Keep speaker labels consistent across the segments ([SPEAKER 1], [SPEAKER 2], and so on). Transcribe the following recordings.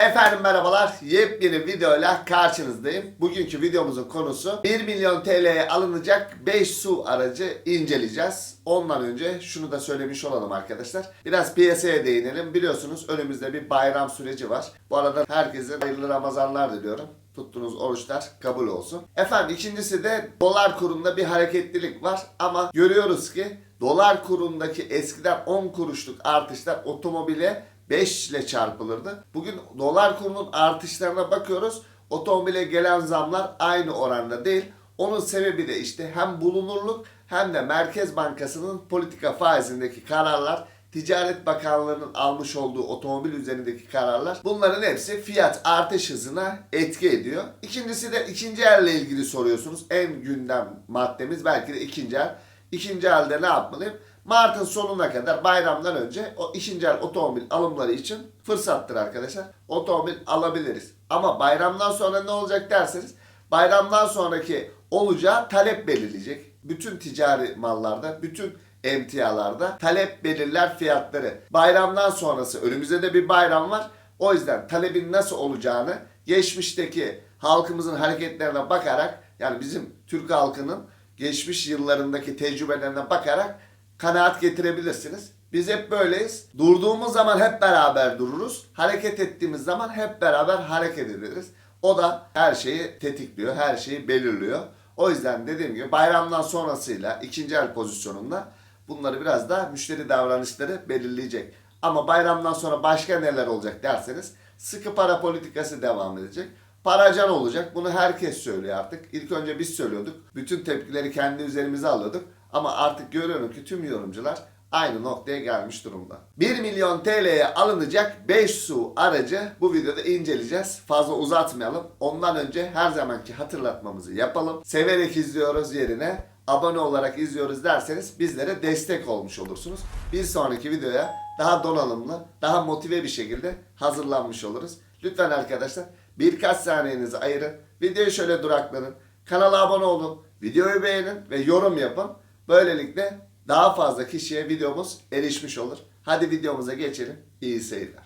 [SPEAKER 1] Efendim merhabalar. Yepyeni videoyla karşınızdayım. Bugünkü videomuzun konusu 1 milyon TL'ye alınacak 5 su aracı inceleyeceğiz. Ondan önce şunu da söylemiş olalım arkadaşlar. Biraz piyasaya değinelim. Biliyorsunuz önümüzde bir bayram süreci var. Bu arada herkese hayırlı Ramazanlar diliyorum. Tuttuğunuz oruçlar kabul olsun. Efendim ikincisi de dolar kurunda bir hareketlilik var. Ama görüyoruz ki dolar kurundaki eskiden 10 kuruşluk artışlar otomobile 5 ile çarpılırdı. Bugün dolar kurunun artışlarına bakıyoruz. Otomobile gelen zamlar aynı oranda değil. Onun sebebi de işte hem bulunurluk hem de Merkez Bankası'nın politika faizindeki kararlar, Ticaret Bakanlığı'nın almış olduğu otomobil üzerindeki kararlar bunların hepsi fiyat artış hızına etki ediyor. İkincisi de ikinci elle ilgili soruyorsunuz. En gündem maddemiz belki de ikinci el. İkinci elde ne yapmalıyım? Mart'ın sonuna kadar bayramdan önce o ikinci el otomobil alımları için fırsattır arkadaşlar. Otomobil alabiliriz. Ama bayramdan sonra ne olacak derseniz bayramdan sonraki olacağı talep belirleyecek. Bütün ticari mallarda, bütün emtialarda talep belirler fiyatları. Bayramdan sonrası önümüzde de bir bayram var. O yüzden talebin nasıl olacağını geçmişteki halkımızın hareketlerine bakarak yani bizim Türk halkının geçmiş yıllarındaki tecrübelerine bakarak kanaat getirebilirsiniz. Biz hep böyleyiz. Durduğumuz zaman hep beraber dururuz. Hareket ettiğimiz zaman hep beraber hareket ederiz. O da her şeyi tetikliyor, her şeyi belirliyor. O yüzden dediğim gibi bayramdan sonrasıyla ikinci el pozisyonunda bunları biraz da müşteri davranışları belirleyecek. Ama bayramdan sonra başka neler olacak derseniz sıkı para politikası devam edecek. Paracan olacak. Bunu herkes söylüyor artık. İlk önce biz söylüyorduk. Bütün tepkileri kendi üzerimize alıyorduk. Ama artık görüyorum ki tüm yorumcular aynı noktaya gelmiş durumda. 1 milyon TL'ye alınacak 5 su aracı bu videoda inceleyeceğiz. Fazla uzatmayalım. Ondan önce her zamanki hatırlatmamızı yapalım. Severek izliyoruz yerine abone olarak izliyoruz derseniz bizlere destek olmuş olursunuz. Bir sonraki videoya daha donanımlı, daha motive bir şekilde hazırlanmış oluruz. Lütfen arkadaşlar birkaç saniyenizi ayırın. Videoyu şöyle duraklanın. Kanala abone olun. Videoyu beğenin ve yorum yapın. Böylelikle daha fazla kişiye videomuz erişmiş olur. Hadi videomuza geçelim. İyi seyirler.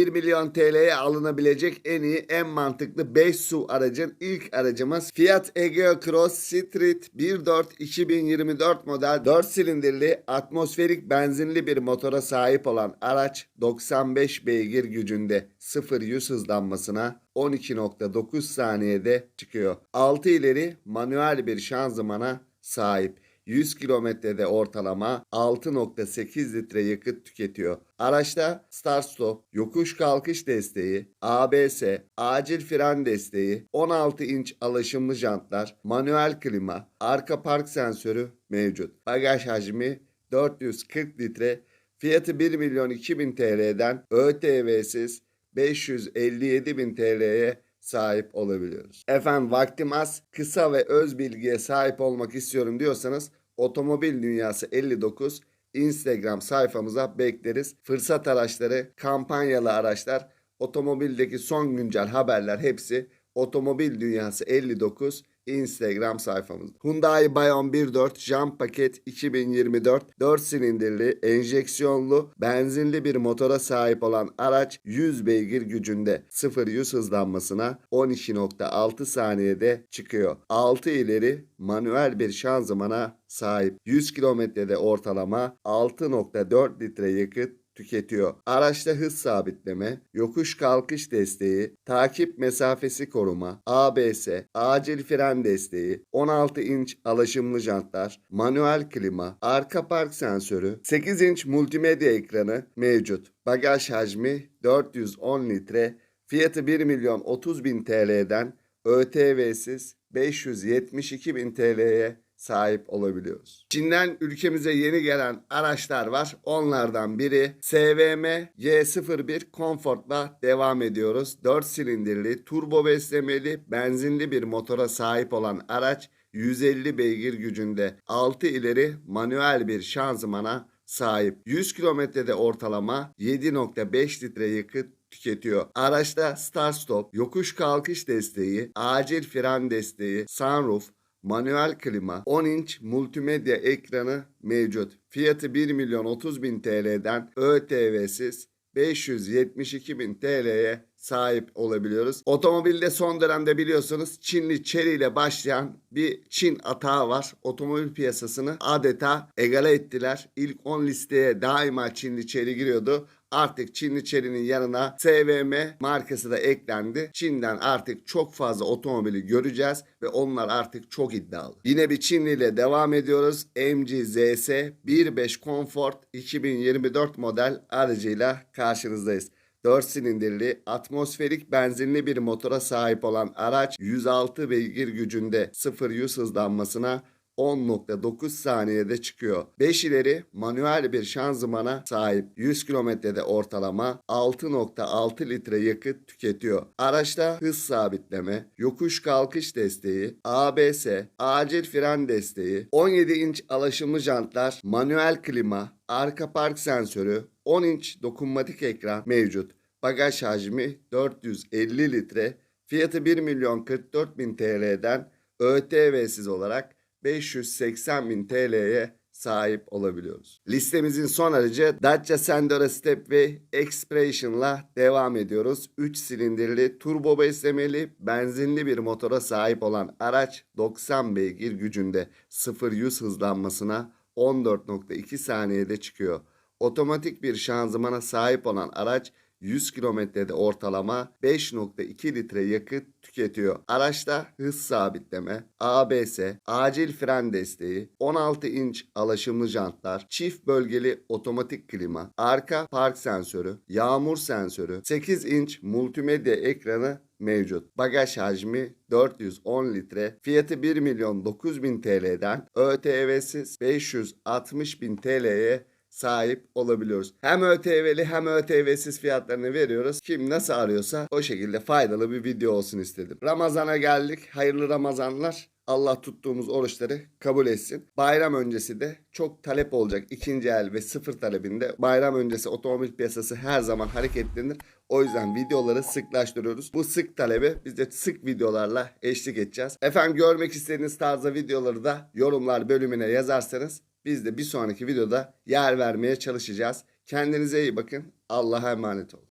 [SPEAKER 1] ...1 milyon TL'ye alınabilecek en iyi, en mantıklı 5 su aracın ilk aracımız... ...Fiat Egea Cross Street 1.4 2024 model 4 silindirli atmosferik benzinli bir motora sahip olan araç... ...95 beygir gücünde 0-100 hızlanmasına 12.9 saniyede çıkıyor. 6 ileri manuel bir şanzımana sahip. 100 kilometrede ortalama 6.8 litre yakıt tüketiyor. Araçta start stop, yokuş kalkış desteği, ABS, acil fren desteği, 16 inç alaşımlı jantlar, manuel klima, arka park sensörü mevcut. Bagaj hacmi 440 litre, fiyatı 1 milyon 2000 TL'den ÖTV'siz 557 bin TL'ye sahip olabiliyoruz. Efendim vaktim az, kısa ve öz bilgiye sahip olmak istiyorum diyorsanız Otomobil Dünyası 59 Instagram sayfamıza bekleriz. Fırsat araçları, kampanyalı araçlar, otomobildeki son güncel haberler hepsi Otomobil Dünyası 59 Instagram sayfamızda. Hyundai Bayon 1.4 jant paket 2024 4 silindirli enjeksiyonlu benzinli bir motora sahip olan araç 100 beygir gücünde 0-100 hızlanmasına 12.6 saniyede çıkıyor. 6 ileri manuel bir şanzımana sahip. 100 kilometrede ortalama 6.4 litre yakıt tüketiyor. Araçta hız sabitleme, yokuş kalkış desteği, takip mesafesi koruma, ABS, acil fren desteği, 16 inç alaşımlı jantlar, manuel klima, arka park sensörü, 8 inç multimedya ekranı mevcut. Bagaj hacmi 410 litre, fiyatı 1 milyon 30 bin TL'den ÖTV'siz 572 bin TL'ye sahip olabiliyoruz. Çin'den ülkemize yeni gelen araçlar var. Onlardan biri SVM Y01 Comfort'la devam ediyoruz. 4 silindirli, turbo beslemeli, benzinli bir motora sahip olan araç 150 beygir gücünde 6 ileri manuel bir şanzımana sahip. 100 kilometrede ortalama 7.5 litre yakıt tüketiyor. Araçta start stop, yokuş kalkış desteği, acil fren desteği, sunroof, manuel klima, 10 inç multimedya ekranı mevcut. Fiyatı 1 milyon 30 bin TL'den ÖTV'siz 572 bin TL'ye sahip olabiliyoruz. Otomobilde son dönemde biliyorsunuz Çinli Chery ile başlayan bir Çin atağı var. Otomobil piyasasını adeta egale ettiler. İlk 10 listeye daima Çinli Chery giriyordu. Artık Çinli Chery'nin yanına SVM markası da eklendi. Çin'den artık çok fazla otomobili göreceğiz ve onlar artık çok iddialı. Yine bir Çinli ile devam ediyoruz. MG ZS 1.5 Comfort 2024 model aracıyla karşınızdayız. 4 silindirli atmosferik benzinli bir motora sahip olan araç 106 beygir gücünde 0-100 hızlanmasına 10.9 saniyede çıkıyor. 5 ileri manuel bir şanzımana sahip 100 kilometrede ortalama 6.6 litre yakıt tüketiyor. Araçta hız sabitleme, yokuş kalkış desteği, ABS, acil fren desteği, 17 inç alaşımlı jantlar, manuel klima, arka park sensörü, 10 inç dokunmatik ekran mevcut. Bagaj hacmi 450 litre. Fiyatı 1 milyon 44 bin TL'den ÖTV'siz olarak 580 bin TL'ye sahip olabiliyoruz. Listemizin son aracı Dacia Sandero Stepway Expression'la devam ediyoruz. 3 silindirli, turbo beslemeli, benzinli bir motora sahip olan araç 90 beygir gücünde 0-100 hızlanmasına 14.2 saniyede çıkıyor. Otomatik bir şanzımana sahip olan araç 100 kilometrede ortalama 5.2 litre yakıt tüketiyor. Araçta hız sabitleme, ABS, acil fren desteği, 16 inç alaşımlı jantlar, çift bölgeli otomatik klima, arka park sensörü, yağmur sensörü, 8 inç multimedya ekranı mevcut. Bagaj hacmi 410 litre. Fiyatı 1 milyon 9 bin TL'den ÖTV'siz 560 bin TL'ye sahip olabiliyoruz. Hem ÖTV'li hem ÖTV'siz fiyatlarını veriyoruz. Kim nasıl arıyorsa o şekilde faydalı bir video olsun istedim. Ramazana geldik. Hayırlı Ramazanlar. Allah tuttuğumuz oruçları kabul etsin. Bayram öncesi de çok talep olacak. ikinci el ve sıfır talebinde bayram öncesi otomobil piyasası her zaman hareketlenir. O yüzden videoları sıklaştırıyoruz. Bu sık talebe biz de sık videolarla eşlik edeceğiz. Efendim görmek istediğiniz tarzda videoları da yorumlar bölümüne yazarsanız biz de bir sonraki videoda yer vermeye çalışacağız. Kendinize iyi bakın. Allah'a emanet olun.